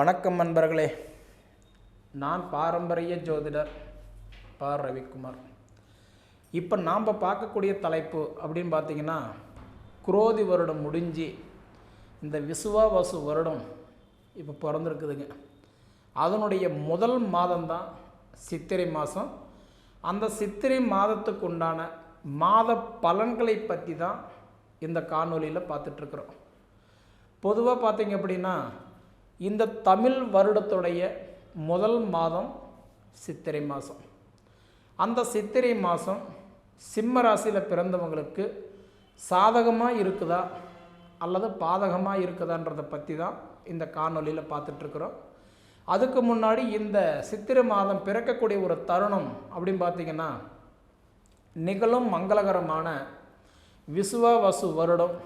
வணக்கம் நண்பர்களே. நான் பாரம்பரிய ஜோதிடர் ப. ரவிக்குமார். இப்போ நாம் பார்க்கக்கூடிய தலைப்பு அப்படின்னு பார்த்தீங்கன்னா குரோதி வருடம் முடிஞ்சு இந்த விசுவாவாசு வருடம் இப்போ பிறந்திருக்குதுங்க. அதனுடைய முதல் மாதம்தான் சித்திரை மாதம். அந்த சித்திரை மாதத்துக்கு உண்டான மாத பலன்களை பற்றி தான் இந்த காணொலியில் பார்த்துட்ருக்குறோம் பொதுவாக பார்த்தீங்க அப்படின்னா இந்த தமிழ் வருடத்துடைய முதல் மாதம் சித்திரை மாதம். அந்த சித்திரை மாதம் சிம்ம ராசியில் பிறந்தவங்களுக்கு சாதகமாக இருக்குதா அல்லது பாதகமாக இருக்குதான்றதை பற்றி தான் இந்த காணொலியில் பார்த்துட்ருக்குறோம் அதுக்கு முன்னாடி இந்த சித்திரை மாதம் பிறக்கக்கூடிய ஒரு தருணம் அப்படின்னு பார்த்தீங்கன்னா நிகழும் மங்களகரமான விசுவாவசு வருடம்.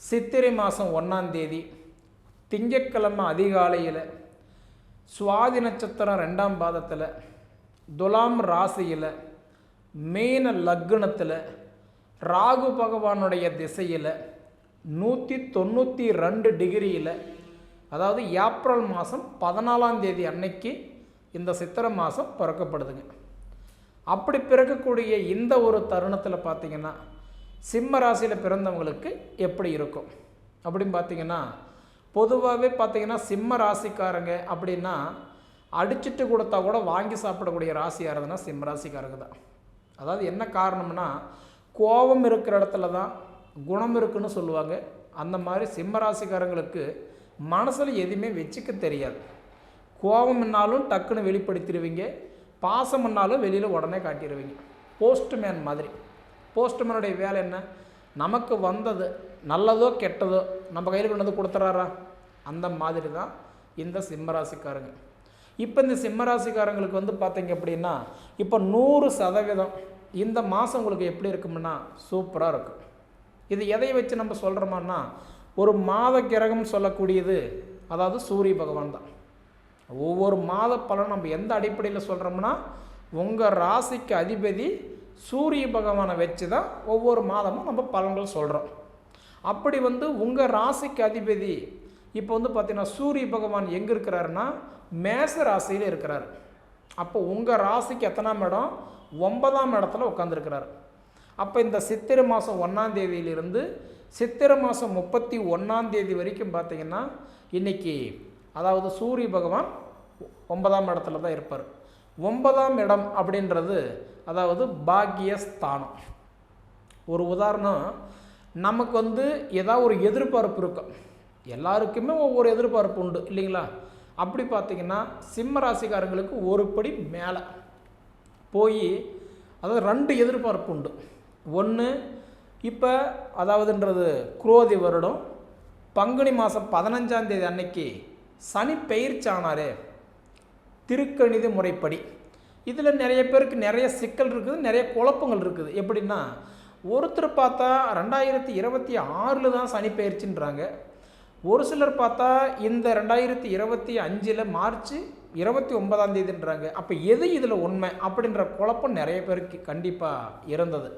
சித்திரை மாதம் ஒன்றாந்தேதி தேதி திங்கட்கிழமை அதிகாலையில் சுவாதி நட்சத்திரம் ரெண்டாம் பாதத்தில் துலாம் ராசியில் மீன லக்னத்தில் ராகு பகவானுடைய திசையில் நூற்றி தொண்ணூற்றி ரெண்டு டிகிரியில் அதாவது ஏப்ரல் மாதம் பதினாலாம் தேதி அன்னைக்கு இந்த சித்திரை மாதம் பிறக்கப்படுதுங்க. அப்படி பிறக்கக்கூடிய இந்த ஒரு தருணத்தில் பார்த்தீங்கன்னா சிம்ம ராசியில் பிறந்தவங்களுக்கு எப்படி இருக்கும்? அப்படின்னு பார்த்தீங்கன்னா பொதுவாகவே பார்த்தீங்கன்னா சிம்ம ராசிக்காரங்க அப்படின்னா அடிச்சிட்டு கொடுத்தா கூட வாங்கி சாப்பிடக்கூடிய ராசியாக இருந்ததுன்னா சிம்ம ராசிக்காரங்க தான். அதாவது என்ன காரணம்னா கோபம் இருக்கிற இடத்துல தான் குணம் இருக்குன்னு சொல்லுவாங்க. அந்த மாதிரி சிம்ம ராசிக்காரங்களுக்கு மனசில் எதுவுமே வச்சுக்க தெரியாது. கோபம்னாலும் டக்குன்னு வெளிப்படுத்திடுவீங்க. பாசம்னாலும் வெளியில் உடனே காட்டிடுவீங்க. போஸ்ட்மேன் மாதிரி. போஸ்ட்மேனுடைய வேலை என்ன? நமக்கு வந்தது நல்லதோ கெட்டதோ நம்ம கையில் கொண்டு வந்து கொடுத்துறாரா? அந்த மாதிரி தான் இந்த சிம்மராசிக்காரங்க. இப்போ இந்த சிம்மராசிக்காரங்களுக்கு வந்து பார்த்தீங்க அப்படின்னா இப்போ நூறு சதவீதம் இந்த மாதம் உங்களுக்கு எப்படி இருக்கும்னா சூப்பராக இருக்கும். இது எதை வச்சு நம்ம சொல்கிறோமான்னா ஒரு மாத கிரகம் சொல்லக்கூடியது அதாவது சூரிய பகவான் தான். ஒவ்வொரு மாத பலன் நம்ம எந்த அடிப்படையில் சொல்கிறோம்னா உங்கள் ராசிக்கு அதிபதி சூரிய பகவானை வச்சு தான் ஒவ்வொரு மாதமும் நம்ம பலன்கள் சொல்கிறோம் அப்படி வந்து உங்கள் ராசிக்கு அதிபதி இப்போ வந்து பார்த்தீங்கன்னா சூரிய பகவான் எங்கே இருக்கிறாருன்னா மேச ராசியில் இருக்கிறார். அப்போ உங்கள் ராசிக்கு எத்தனாம் இடம்? ஒன்பதாம் இடத்துல உட்காந்துருக்கிறார் அப்போ இந்த சித்திரை மாதம் ஒன்றாம் தேதியிலிருந்து சித்திரை மாதம் முப்பத்தி ஒன்றாம் தேதி வரைக்கும் பார்த்தீங்கன்னா இன்றைக்கி அதாவது சூரிய பகவான் ஒன்பதாம் இடத்துல தான் இருப்பார். ஒன்பதாம் இடம் அப்படின்றது அதாவது பாக்கியஸ்தானம் ஒரு உதாரணம் நமக்கு வந்து ஏதாவது ஒரு எதிர்பார்ப்பு இருக்கும். எல்லாருக்குமே ஒவ்வொரு எதிர்பார்ப்பு உண்டு இல்லைங்களா? அப்படி பார்த்தீங்கன்னா சிம்ம ராசிக்காரங்களுக்கு ஒரு படி மேலே போய் அதாவது ரெண்டு எதிர்பார்ப்பு உண்டு. ஒன்று இப்போ அதாவதுன்றது குரோதி வருடம். பங்குனி மாதம் பதினஞ்சாந்தேதி அன்னைக்கு சனி பயிற்சானாரே திருக்கணித முறைப்படி. இதில் நிறைய பேருக்கு நிறைய சிக்கல் இருக்குது நிறைய குழப்பங்கள் இருக்குது. எப்படின்னா ஒருத்தர் பார்த்தா ரெண்டாயிரத்தி இருபத்தி ஆறில் தான் சனி பயிற்சின்றாங்க ஒரு சிலர் பார்த்தா இந்த ரெண்டாயிரத்தி இருபத்தி அஞ்சில் மார்ச் இருபத்தி ஒன்பதாம் தேதின்றாங்க. அப்போ எது இதில் உண்மை அப்படின்ற குழப்பம் நிறைய பேருக்கு கண்டிப்பாக இருந்தது.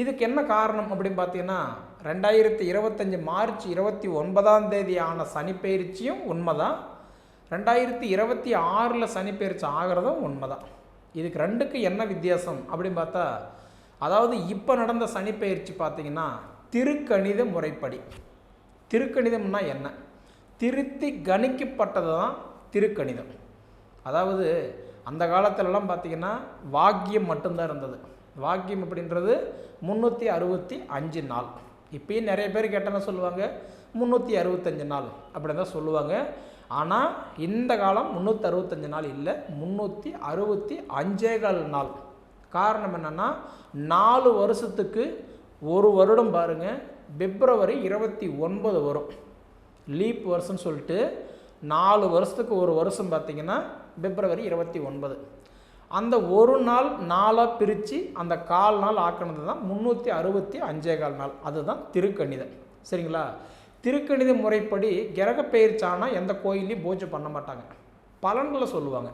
இதுக்கு என்ன காரணம் அப்படின்னு பார்த்தீங்கன்னா ரெண்டாயிரத்தி இருபத்தஞ்சி மார்ச் இருபத்தி ஒன்பதாம் தேதி ஆன சனிப்பெயர்ச்சியும் உண்மைதான். ரெண்டாயிரத்தி இருபத்தி ஆறில் சனிப்பெயர்ச்சி ஆகிறதும் உண்மைதான். இதுக்கு ரெண்டுக்கு என்ன வித்தியாசம் அப்படின்னு பார்த்தா அதாவது இப்போ நடந்த சனிப்பெயர்ச்சி பார்த்தீங்கன்னா திருக்கணித முறைப்படி. திருக்கணிதம்னா என்ன? திருத்தி கணிக்கப்பட்டது தான் திருக்கணிதம். அதாவது அந்த காலத்திலலாம் பார்த்திங்கன்னா வாக்கியம் மட்டும்தான் இருந்தது. வாக்கியம் அப்படின்றது முந்நூற்றி அறுபத்தி அஞ்சு நாள். இப்பயும் நிறைய பேர் கேட்டேன்னா சொல்லுவாங்க முந்நூற்றி அறுபத்தஞ்சு நாள் அப்படின்னு தான் சொல்லுவாங்க. ஆனால் இந்த காலம் முந்நூற்றி அறுபத்தஞ்சு நாள் இல்லை முந்நூற்றி அறுபத்தி அஞ்சேகால் நாள். காரணம் என்னென்னா நாலு வருஷத்துக்கு ஒரு வருடம் பாருங்கள் பிப்ரவரி இருபத்தி ஒன்பது வரும். லீப் வருஷம்னு சொல்லிட்டு நாலு வருஷத்துக்கு ஒரு வருஷம் பார்த்திங்கன்னா பிப்ரவரி இருபத்தி ஒன்பது. அந்த ஒரு நாள் நாளாக பிரித்து அந்த கால் நாள் ஆக்கினது தான் முந்நூற்றி அறுபத்தி அஞ்சே கால் நாள். அதுதான் திருக்கணிதம் சரிங்களா? திருக்கணித முறைப்படி கிரக பெயர்ச்சானால் எந்த கோயிலையும் பூஜை பண்ண மாட்டாங்க. பலன்களை சொல்லுவாங்க.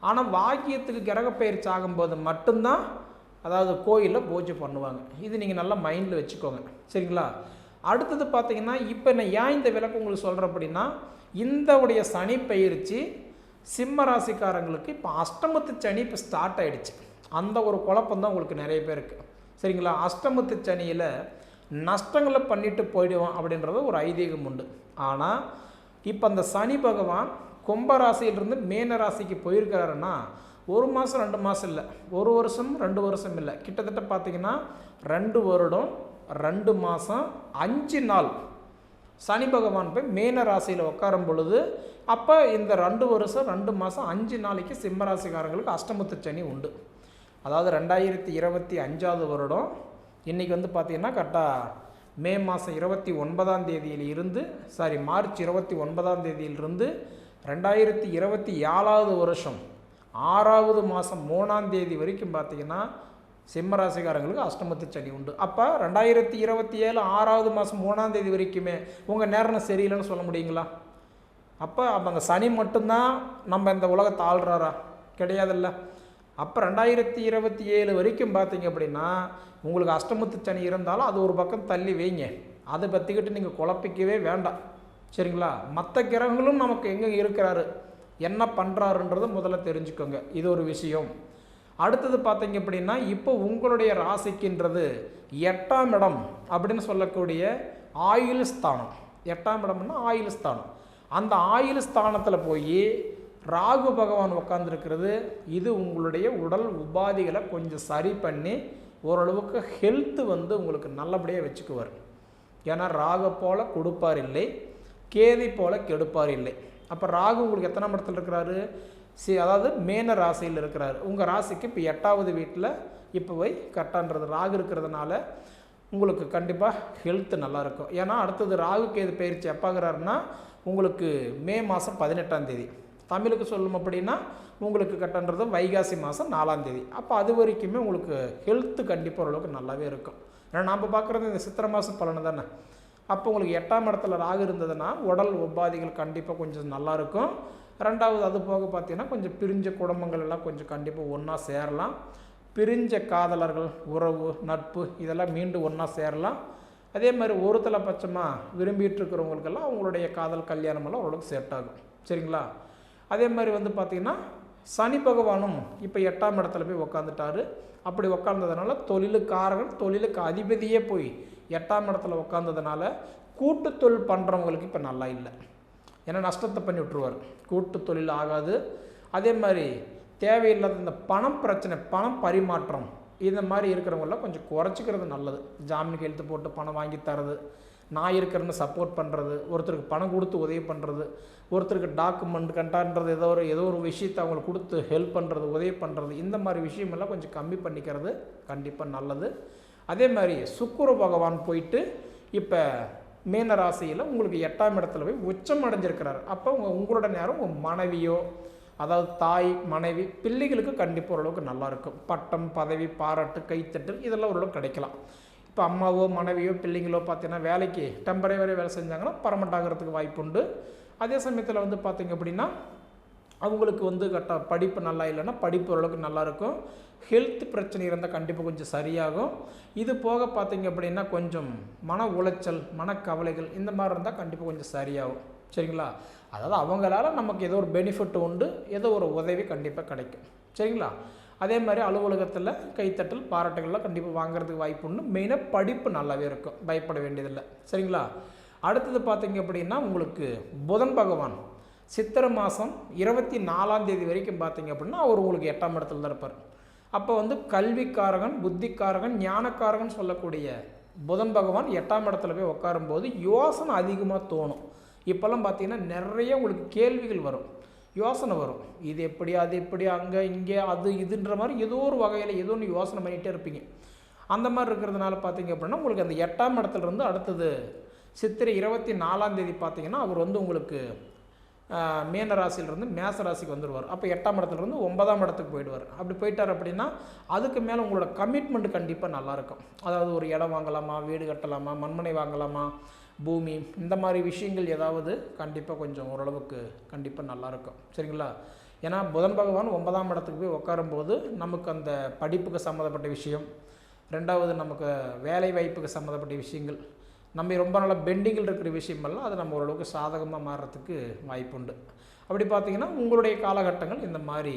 ஆனால் வாக்கியத்துக்கு கிரக ஆகும்போது மட்டும்தான் அதாவது கோயிலில் பூஜை பண்ணுவாங்க. இது நீங்கள் நல்லா மைண்டில் வச்சுக்கோங்க. சரிங்களா? அடுத்தது பார்த்தீங்கன்னா இப்போ நான் ஏன் இந்த விளக்கம் உங்களுக்கு சொல்கிறேன் அப்படின்னா இந்த உடைய சனி பயிற்சி சிம்ம ராசிக்காரங்களுக்கு இப்போ அஷ்டமத்து சனி இப்போ ஸ்டார்ட் ஆகிடுச்சு அந்த ஒரு குழப்பம் தான் உங்களுக்கு நிறைய பேருக்கு சரிங்களா? அஷ்டமத்து சனியில் நஷ்டங்களை பண்ணிட்டு போயிடுவோம் அப்படின்றது ஒரு ஐதீகம் உண்டு. ஆனால் இப்போ அந்த சனி பகவான் கும்ப ராசியிலிருந்து மேன ராசிக்கு போயிருக்கிறாருன்னா ஒரு மாதம் ரெண்டு மாதம் இல்லை. ஒரு வருஷம் ரெண்டு வருஷம் இல்லை. கிட்டத்தட்ட பார்த்தீங்கன்னா ரெண்டு வருடம் ரெண்டு மாதம் அஞ்சு நாள். சனி பகவான் போய் மேன ராசியில் உட்காரும் பொழுது அப்போ இந்த ரெண்டு வருஷம் ரெண்டு மாதம் அஞ்சு நாளைக்கு சிம்ம ராசிக்காரங்களுக்கு அஷ்டமத்து சனி உண்டு. அதாவது ரெண்டாயிரத்தி இருபத்தி அஞ்சாவது வருடம். இன்றைக்கி வந்து பார்த்திங்கன்னா கரெக்டாக மே மாதம் இருபத்தி ஒன்பதாம் தேதியில் இருந்து சாரி மார்ச் இருபத்தி ஒன்பதாம் தேதியிலிருந்து ரெண்டாயிரத்தி இருபத்தி ஏழாவது வருஷம் ஆறாவது மாதம் மூணாம் தேதி வரைக்கும் பார்த்தீங்கன்னா சிம்ம ராசிக்காரங்களுக்கு அஷ்டமத்து சனி உண்டு. அப்போ ரெண்டாயிரத்தி இருபத்தி ஏழு ஆறாவது மாதம் மூணாம் தேதி வரைக்குமே உங்கள் நேரம் சரியில்லைன்னு சொல்ல முடியுங்களா? அப்போ அப்போ அந்த சனி மட்டும்தான் நம்ம இந்த உலகத்தை ஆள்றாரா? கிடையாதுல்ல. அப்போ ரெண்டாயிரத்தி இருபத்தி ஏழு வரைக்கும் பார்த்தீங்க அப்படின்னா உங்களுக்கு அஷ்டமத்து சனி இருந்தாலும் அது ஒரு பக்கம் தள்ளி வைங்க. அதை பற்றிக்கிட்டு நீங்கள் குழப்பிக்கவே வேண்டாம். சரிங்களா? மற்ற கிரகங்களும் நமக்கு எங்கே இருக்கிறாரு? என்ன பண்ணுறாருன்றதை முதல்ல தெரிஞ்சுக்கோங்க. இது ஒரு விஷயம். அடுத்தது பார்த்தீங்க அப்படின்னா இப்போ உங்களுடைய ராசிக்குன்றது எட்டாம் இடம் அப்படின்னு சொல்லக்கூடிய ஆயுள் ஸ்தானம். எட்டாம் இடம்னா ஆயுள் ஸ்தானம். அந்த ஆயுள் ஸ்தானத்தில் போய் ராகு பகவான் உட்காந்துருக்கிறது இது உங்களுடைய உடல் உபாதிகளை கொஞ்சம் சரி பண்ணி ஓரளவுக்கு ஹெல்த்து வந்து உங்களுக்கு நல்லபடியாக வச்சுக்குவார். ஏன்னா ராகு போல் கொடுப்பார் இல்லை. கேதை போல கெடுப்பார் இல்லை. அப்போ ராகு உங்களுக்கு எத்தனை இடத்துல இருக்கிறாரு? சி அதாவது மேன ராசியில் இருக்கிறாரு. உங்கள் ராசிக்கு இப்போ எட்டாவது வீட்டில் இப்போ போய் கரெக்டான்றது ராகு இருக்கிறதுனால உங்களுக்கு கண்டிப்பாக ஹெல்த்து நல்லாயிருக்கும் ஏன்னா அடுத்தது ராகு கேது பயிற்சி எப்பாகிறாருன்னா உங்களுக்கு மே மாதம் பதினெட்டாம் தேதி. தமிழுக்கு சொல்லும் அப்படின்னா உங்களுக்கு கட்டன்றது வைகாசி மாதம் நாலாம் தேதி. அப்போ அது வரைக்குமே உங்களுக்கு ஹெல்த்து கண்டிப்பாக ஓரளவுக்கு நல்லாவே இருக்கும். ஏன்னா நாம் பார்க்குறது இந்த சித்திரை மாதம் பலனை தானே? அப்போ உங்களுக்கு எட்டாம் இடத்துல ராகு இருந்ததுன்னா உடல் உபாதிகள் கண்டிப்பாக கொஞ்சம் நல்லா இருக்கும். ரெண்டாவது அது போக பார்த்தீங்கன்னா கொஞ்சம் பிரிஞ்ச குடும்பங்கள் எல்லாம் கொஞ்சம் கண்டிப்பாக ஒன்றா சேரலாம். பிரிஞ்ச காதலர்கள் உறவு நட்பு இதெல்லாம் மீண்டும் ஒன்றா சேரலாம். அதே மாதிரி ஒரு தலைப்பட்சமாக விரும்பிட்டு இருக்கிறவங்களுக்கெல்லாம் அவங்களுடைய காதல் கல்யாணமெல்லாம் ஓரளவுக்கு செட் ஆகும். சரிங்களா? அதே மாதிரி வந்து பார்த்திங்கன்னா சனி பகவானும் இப்போ எட்டாம் இடத்துல போய் உக்காந்துட்டாரு. அப்படி உக்காந்ததுனால தொழிலுக்காரர்கள் தொழிலுக்கு அதிபதியே போய் எட்டாம் இடத்துல உட்காந்ததுனால கூட்டு தொழில் பண்ணுறவங்களுக்கு இப்போ நல்லா இல்லை. ஏன்னா நஷ்டத்தை பண்ணி விட்டுருவார். கூட்டு தொழில் ஆகாது. அதே மாதிரி தேவையில்லாத இந்த பணம் பிரச்சனை பணம் பரிமாற்றம் இந்த மாதிரி இருக்கிறவங்களாம் கொஞ்சம் குறைச்சிக்கிறது நல்லது. ஜாமீன் கையெழுத்து போட்டு பணம் வாங்கி தரது. நான் இருக்கிறேன்னு சப்போர்ட் பண்ணுறது ஒருத்தருக்கு பணம் கொடுத்து உதவி பண்ணுறது ஒருத்தருக்கு டாக்குமெண்ட் கண்டான்றது ஏதோ ஒரு ஏதோ ஒரு விஷயத்தை அவங்களுக்கு கொடுத்து ஹெல்ப் பண்ணுறது உதவி பண்ணுறது இந்த மாதிரி விஷயமெல்லாம் கொஞ்சம் கம்மி பண்ணிக்கிறது கண்டிப்பாக நல்லது. அதே மாதிரி சுக்குர பகவான் போயிட்டு இப்போ மீன ராசியில் உங்களுக்கு எட்டாம் இடத்துல போய் உச்சம் அடைஞ்சிருக்கிறார். அப்போ உங்கள் உங்களோட நேரம் உங்கள் மனைவியோ அதாவது தாய் மனைவி பிள்ளைகளுக்கு கண்டிப்பாக ஓரளவுக்கு நல்லாயிருக்கும் பட்டம் பதவி பாராட்டு கைத்தட்டல் இதெல்லாம் ஓரளவுக்கு கிடைக்கலாம். இப்போ அம்மாவோ மனைவியோ பிள்ளைங்களோ பார்த்தீங்கன்னா வேலைக்கு டெம்பரவரி வேலை செஞ்சாங்கன்னா பர்மனெண்ட் ஆகிறதுக்கு வாய்ப்பு உண்டு அதே சமயத்தில் வந்து பார்த்திங்க அப்படின்னா அவங்களுக்கு வந்து கரெக்டாக படிப்பு நல்லா இல்லைன்னா படிப்பு ஓரளவுக்கு நல்லாயிருக்கும். ஹெல்த் பிரச்சனை இருந்தால் கண்டிப்பாக கொஞ்சம் சரியாகும். இது போக பார்த்தீங்க அப்படின்னா கொஞ்சம் மன உளைச்சல் மனக்கவலைகள் இந்த மாதிரி இருந்தால் கண்டிப்பாக கொஞ்சம் சரியாகும். சரிங்களா? அதாவது அவங்களால நமக்கு ஏதோ ஒரு பெனிஃபிட் உண்டு ஏதோ ஒரு உதவி கண்டிப்பாக கிடைக்கும். சரிங்களா? அதே மாதிரி அலுவலகத்தில் கைத்தட்டல் பாராட்டுகள்லாம் கண்டிப்பாக வாங்குறதுக்கு வாய்ப்பு உண்டு. மெயினாக படிப்பு நல்லாவே இருக்கும். பயப்பட வேண்டியதில்லை. சரிங்களா? அடுத்தது பார்த்தீங்க அப்படின்னா உங்களுக்கு புதன் பகவான். சித்திரை மாதம் இருபத்தி நாலாம் தேதி வரைக்கும் பார்த்தீங்க அப்படின்னா அவர் உங்களுக்கு எட்டாம் இடத்துல தான் இருப்பார். அப்போ வந்து கல்விக்காரகன் புத்திக்காரகன் ஞானக்காரகன் சொல்லக்கூடிய புதன் பகவான் எட்டாம் இடத்துல போய் உட்காரும்போது யோசனை அதிகமாக தோணும். இப்போல்லாம் பார்த்தீங்கன்னா நிறைய உங்களுக்கு கேள்விகள் வரும். யோசனை வரும். இது எப்படி அது எப்படி அங்கே இங்கே அது இதுன்ற மாதிரி ஏதோ ஒரு வகையில் ஏதோ ஒன்று யோசனை பண்ணிகிட்டே இருப்பீங்க. அந்த மாதிரி இருக்கிறதுனால பார்த்தீங்க அப்படின்னா உங்களுக்கு அந்த எட்டாம் இடத்துல இருந்து அடுத்தது சித்திரை இருபத்தி நாலாம் தேதி பார்த்தீங்கன்னா அவர் வந்து உங்களுக்கு மீன ராசியிலிருந்து மேச ராசிக்கு வந்துடுவார் அப்போ எட்டாம் இடத்துலேருந்து ஒன்பதாம் இடத்துக்கு போயிடுவார். அப்படி போயிட்டார் அப்படின்னா அதுக்கு மேலே உங்களோட கமிட்மெண்ட் கண்டிப்பாக நல்லாயிருக்கும் அதாவது ஒரு இடம் வாங்கலாமா வீடு கட்டலாமா மண்மனை வாங்கலாமா பூமி இந்த மாதிரி விஷயங்கள் ஏதாவது கண்டிப்பாக கொஞ்சம் ஓரளவுக்கு கண்டிப்பாக நல்லாயிருக்கும் சரிங்களா? ஏன்னா புதன் பகவான் ஒன்பதாம் இடத்துக்கு போய் உட்காரும்போது நமக்கு அந்த படிப்புக்கு சம்மந்தப்பட்ட விஷயம் ரெண்டாவது நமக்கு வேலை வாய்ப்புக்கு சம்மந்தப்பட்ட விஷயங்கள் நம்ம ரொம்ப நாளாக பெண்டிங்கில் இருக்கிற விஷயமெல்லாம் அது நம்ம ஓரளவுக்கு சாதகமாக மாறுறதுக்கு வாய்ப்புண்டு. அப்படி பார்த்தீங்கன்னா உங்களுடைய காலகட்டங்கள் இந்த மாதிரி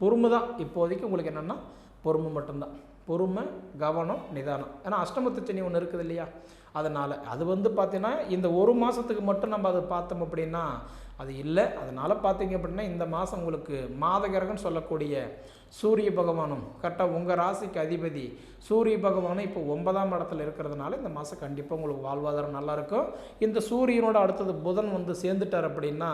பொறுமை தான். இப்போதைக்கு உங்களுக்கு என்னென்னா பொறுமை மட்டும்தான். பொறுமை கவனம் நிதானம். ஏன்னா அஷ்டமத்து சனி ஒன்று இருக்குது இல்லையா? அதனால் அது வந்து பார்த்தீங்கன்னா இந்த ஒரு மாதத்துக்கு மட்டும் நம்ம அதை பார்த்தோம் அப்படின்னா அது இல்லை. அதனால் பார்த்தீங்க அப்படின்னா இந்த மாதம் உங்களுக்கு மாதகரகன் சொல்லக்கூடிய சூரிய பகவானும் கரெக்டாக உங்கள் ராசிக்கு அதிபதி சூரிய பகவானும் இப்போ ஒன்பதாம் இடத்துல இருக்கிறதுனால இந்த மாதம் கண்டிப்பாக உங்களுக்கு வாழ்வாதாரம் நல்லாயிருக்கும் இந்த சூரியனோட அடுத்தது புதன் வந்து சேர்ந்துட்டார் அப்படின்னா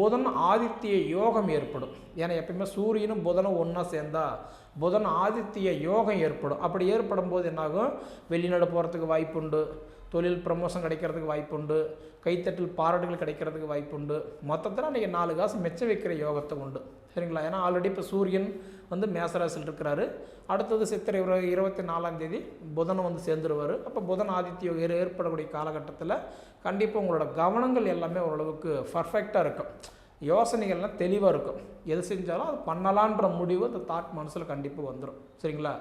புதன் ஆதித்ய யோகம் ஏற்படும். ஏன்னா எப்பயுமே சூரியனும் புதனும் ஒன்றா சேர்ந்தால் புதன் ஆதித்ய யோகம் ஏற்படும். அப்படி ஏற்படும் போது என்னாகும்? வெளிநாடு போகிறதுக்கு வாய்ப்புண்டு. தொழில் ப்ரமோஷன் கிடைக்கிறதுக்கு வாய்ப்புண்டு. கைத்தட்டில் பாராட்டுகள் கிடைக்கிறதுக்கு வாய்ப்புண்டு. மொத்தத்தில் அன்றைக்கி நாலு காசு மெச்ச வைக்கிற யோகத்தை உண்டு. சரிங்களா? ஏன்னா ஆல்ரெடி இப்போ சூரியன் வந்து மேசராசில் இருக்கிறாரு. அடுத்தது சித்திரை இருபத்தி நாலாம் தேதி புதன் வந்து சேர்ந்துருவார். அப்போ புதன் ஆதித்ய ஏற்படக்கூடிய காலகட்டத்தில் கண்டிப்பாக உங்களோட கவனங்கள் எல்லாமே ஓரளவுக்கு பர்ஃபெக்டாக இருக்கும். யோசனைகள்லாம் தெளிவாக இருக்கும். எது செஞ்சாலும் அது பண்ணலான்ற முடிவு அந்த தாட் மனசில் கண்டிப்பாக வந்துடும் சரிங்களா?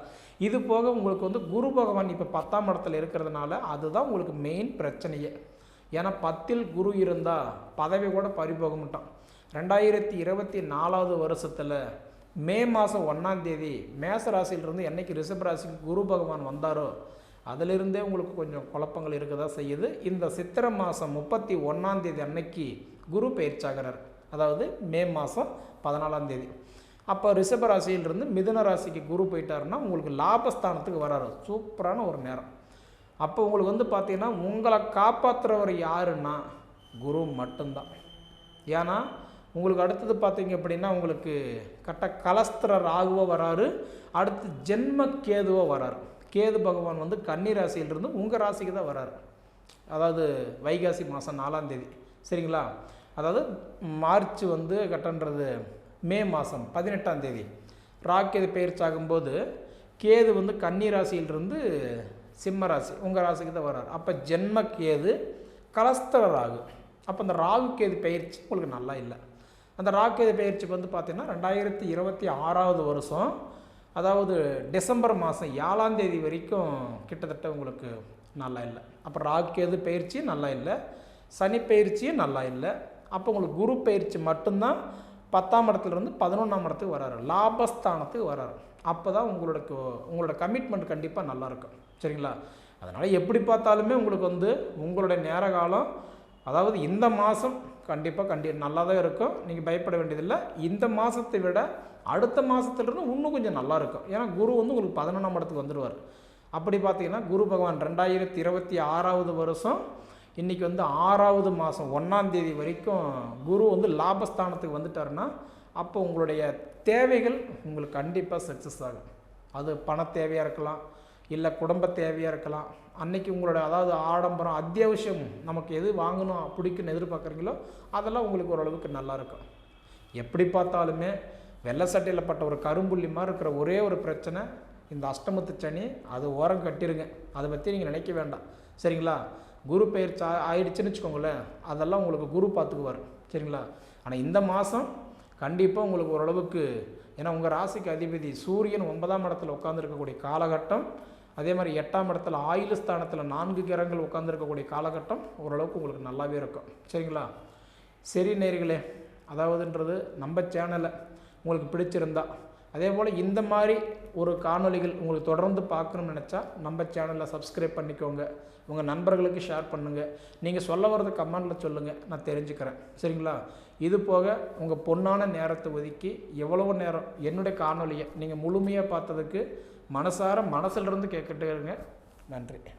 இது போக உங்களுக்கு வந்து குரு பகவான் இப்போ பத்தாம் இடத்துல இருக்கிறதுனால அதுதான் உங்களுக்கு மெயின் பிரச்சனையே. ஏன்னா பத்தில் குரு இருந்தால் பதவி கூட பறிபோக மாட்டான். ரெண்டாயிரத்தி இருபத்தி நாலாவது வருஷத்தில் மே மாதம் ஒன்றாந்தேதி மேச ராசியிலிருந்து என்னைக்கு ரிஷப் ராசிக்கு குரு பகவான் வந்தாரோ அதிலிருந்தே உங்களுக்கு கொஞ்சம் குழப்பங்கள் இருக்க தான் செய்யுது. இந்த சித்திரை மாதம் முப்பத்தி ஒன்றாந்தேதி அன்னைக்கு குரு பயிற்சாகிறார் அதாவது மே மாதம் பதினாலாம் தேதி. அப்போ ரிஷப ராசியிலிருந்து மிதுன ராசிக்கு குரு போயிட்டாருன்னா உங்களுக்கு லாபஸ்தானத்துக்கு வராரு. சூப்பரான ஒரு நேரம். அப்போ உங்களுக்கு வந்து பார்த்தீங்கன்னா உங்களை காப்பாற்றுறவர் யாருன்னா குரு மட்டும்தான். ஏன்னா உங்களுக்கு அடுத்தது பார்த்தீங்க அப்படின்னா உங்களுக்கு கட்ட கலஸ்திர ராகுவோ வராரு. அடுத்து ஜென்ம கேதுவோ வராரு. கேது பகவான் வந்து கன்னி ராசியிலிருந்து உங்கள் ராசிக்கு தான் வராரு. அதாவது வைகாசி மாதம் நாலாம் தேதி. சரிங்களா? அதாவது மார்ச் வந்து கட்டன்றது மே மாதம் பதினெட்டாம் தேதி. ராக்கேது பயிற்சி ஆகும்போது கேது வந்து கன்னி ராசியிலிருந்து சிம்ம ராசி உங்கள் ராசிக்கு தான் வர்றார். அப்போ ஜென்ம கேது கலஸ்தர ராகு. அப்போ அந்த ராகு கேது பயிற்சி உங்களுக்கு நல்லா இல்லை. அந்த ராக்கேது பயிற்சிக்கு வந்து பார்த்தீங்கன்னா ரெண்டாயிரத்தி இருபத்தி ஆறாவது வருஷம் அதாவது டிசம்பர் மாதம் ஏழாம் தேதி வரைக்கும் கிட்டத்தட்ட உங்களுக்கு நல்லா இல்லை. அப்போ ராகு கேது பயிற்சி நல்லா இல்லை சனி பயிற்சியும் நல்லா இல்லை. அப்போ உங்களுக்கு குரு பயிற்சி மட்டும்தான் பத்தாம் இடத்துலேருந்து பதினொன்றாம் இடத்துக்கு வராரு. லாபஸ்தானத்துக்கு வராரு. அப்போ தான் உங்களோட உங்களோட கமிட்மெண்ட் கண்டிப்பாக நல்லாயிருக்கும் சரிங்களா? அதனால் எப்படி பார்த்தாலுமே உங்களுக்கு வந்து உங்களுடைய நேர காலம் அதாவது இந்த மாதம் கண்டிப்பாக கண்டி நல்லா தான் இருக்கும். நீங்கள் பயப்பட வேண்டியதில்லை. இந்த மாதத்தை விட அடுத்த மாதத்துலேருந்து இன்னும் கொஞ்சம் நல்லா இருக்கும். ஏன்னா குரு வந்து உங்களுக்கு பதினொன்றாம் இடத்துக்கு வந்துடுவார் அப்படி பார்த்தீங்கன்னா குரு பகவான் ரெண்டாயிரத்தி இருபத்தி ஆறாவது வருஷம் இன்றைக்கி வந்து ஆறாவது மாதம் ஒன்றாந்தேதி வரைக்கும் குரு வந்து லாபஸ்தானத்துக்கு வந்துட்டாருன்னா அப்போ உங்களுடைய தேவைகள் உங்களுக்கு கண்டிப்பாக சக்ஸஸ் ஆகும். அது பண தேவையாக இருக்கலாம் இல்லை குடும்ப தேவையாக இருக்கலாம். அன்னைக்கு உங்களோட அதாவது ஆடம்பரம் அத்தியாவசியம் நமக்கு எது வாங்கணும் பிடிக்குன்னு எதிர்பார்க்குறீங்களோ அதெல்லாம் உங்களுக்கு ஓரளவுக்கு நல்லாயிருக்கும் எப்படி பார்த்தாலுமே வெள்ளை சட்டையில் பட்ட ஒரு கரும்புள்ளி மாதிரி இருக்கிற ஒரே ஒரு பிரச்சனை இந்த அஷ்டமத்து சனி அது ஓரம் கட்டிருங்க. அதை பற்றி நீங்கள் நினைக்க வேண்டாம். சரிங்களா? குரு பெயர்ச்சி ஆயிடுச்சுன்னு வச்சுக்கோங்களேன் அதெல்லாம் உங்களுக்கு குரு பார்த்துக்குவார். சரிங்களா? ஆனால் இந்த மாதம் கண்டிப்பாக உங்களுக்கு ஓரளவுக்கு ஏன்னா உங்கள் ராசிக்கு அதிபதி சூரியன் ஒன்பதாம் இடத்துல உட்காந்துருக்கக்கூடிய காலகட்டம் அதே மாதிரி எட்டாம் இடத்துல ஆயுள் ஸ்தானத்தில் நான்கு கிரகங்கள் உட்காந்துருக்கக்கூடிய காலகட்டம் ஓரளவுக்கு உங்களுக்கு நல்லாவே இருக்கும். சரிங்களா? சரி நேர்களே அதாவதுன்றது நம்ம சேனலை உங்களுக்கு பிடிச்சிருந்தா அதே போல் இந்த மாதிரி ஒரு காணொளிகள் உங்களுக்கு தொடர்ந்து பார்க்கணும்னு நினச்சா நம்ம சேனலை சப்ஸ்கிரைப் பண்ணிக்கோங்க. உங்கள் நண்பர்களுக்கு ஷேர் பண்ணுங்கள் நீங்கள் சொல்ல வர்றது கமெண்டில் சொல்லுங்கள் நான் தெரிஞ்சுக்கிறேன். சரிங்களா? இது போக உங்கள் பொண்ணான நேரத்தை ஒதுக்கி எவ்வளவு நேரம் என்னுடைய காணொளியை நீங்கள் முழுமையாக பார்த்ததுக்கு மனசார மனசிலிருந்து இருந்து இருங்க. நன்றி.